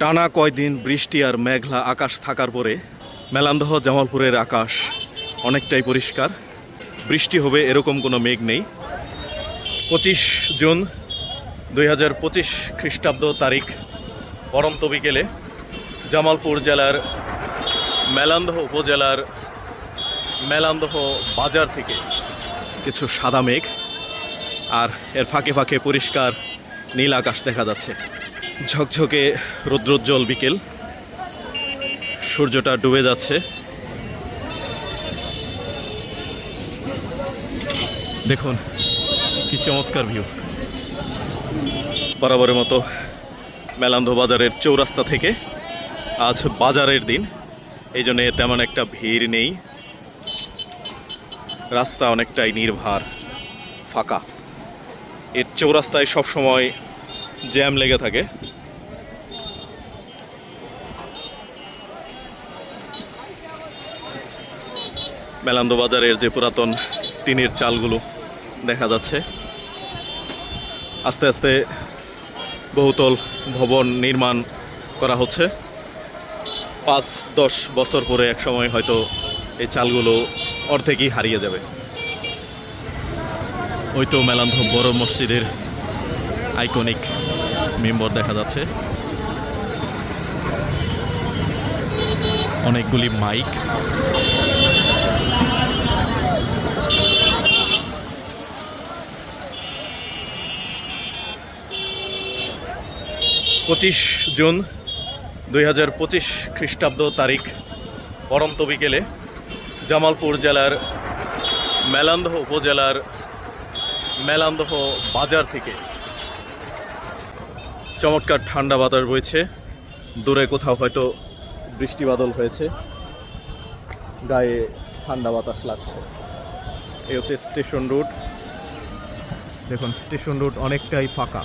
টানা কয়দিন বৃষ্টি আর মেঘলা আকাশ থাকার পরে মেলান্দহ জামালপুরের আকাশ অনেকটাই পরিষ্কার। বৃষ্টি হবে এরকম কোনো মেঘ নেই। পঁচিশ জুন দুই হাজার পঁচিশ খ্রিস্টাব্দ তারিখ, পরন্ত বিকেলে জামালপুর জেলার মেলান্দহ উপজেলার মেলান্দহ বাজার থেকে কিছু সাদা মেঘ আর এর ফাঁকে ফাঁকে পরিষ্কার নীল আকাশ দেখা যাচ্ছে। ঝকঝকে রৌদ্রোজ্জ্বল বিকেল। সূর্যটা ডুবে যাচ্ছে। দেখুন, কি চমৎকার ভিউ। বরাবরের মতো মেলান্ধ বাজারের চৌরাস্তা থেকে আজ বাজারের দিন। এই জন্যে তেমন একটা ভিড় নেই। রাস্তা অনেকটাই নির্ভার, ফাঁকা। এর চৌরাস্তায় সবসময় জ্যাম লেগে থাকে। মেলান্দ বাজারের যে পুরাতন টিনের চালগুলো দেখা যাচ্ছে। আস্তে আস্তে বহুতল ভবন নির্মাণ করা হচ্ছে। পাঁচ, দশ বছর পরে এক সময় হয়তো এই চালগুলো অর্ধেকই হারিয়ে যাবে। ওই তো মেলান্ধ বড় মসজিদের আইকনিক মেম্বর দেখা যাচ্ছে। অনেকগুলি মাইক। পঁচিশ জুন দুই হাজার পঁচিশ খ্রিস্টাব্দ তারিখ, পরন্ত বিকেলে জামালপুর জেলার মেলান্দহ উপজেলার মেলান্দহ বাজার থেকে চমৎকার ঠান্ডা বাতাস বইছে। দূরে কোথাও হয়তো বৃষ্টি বাদল হয়েছে। গায়ে ঠান্ডা বাতাস লাগছে। এই হচ্ছে স্টেশন রোড। দেখুন, স্টেশন রোড অনেকটাই ফাঁকা।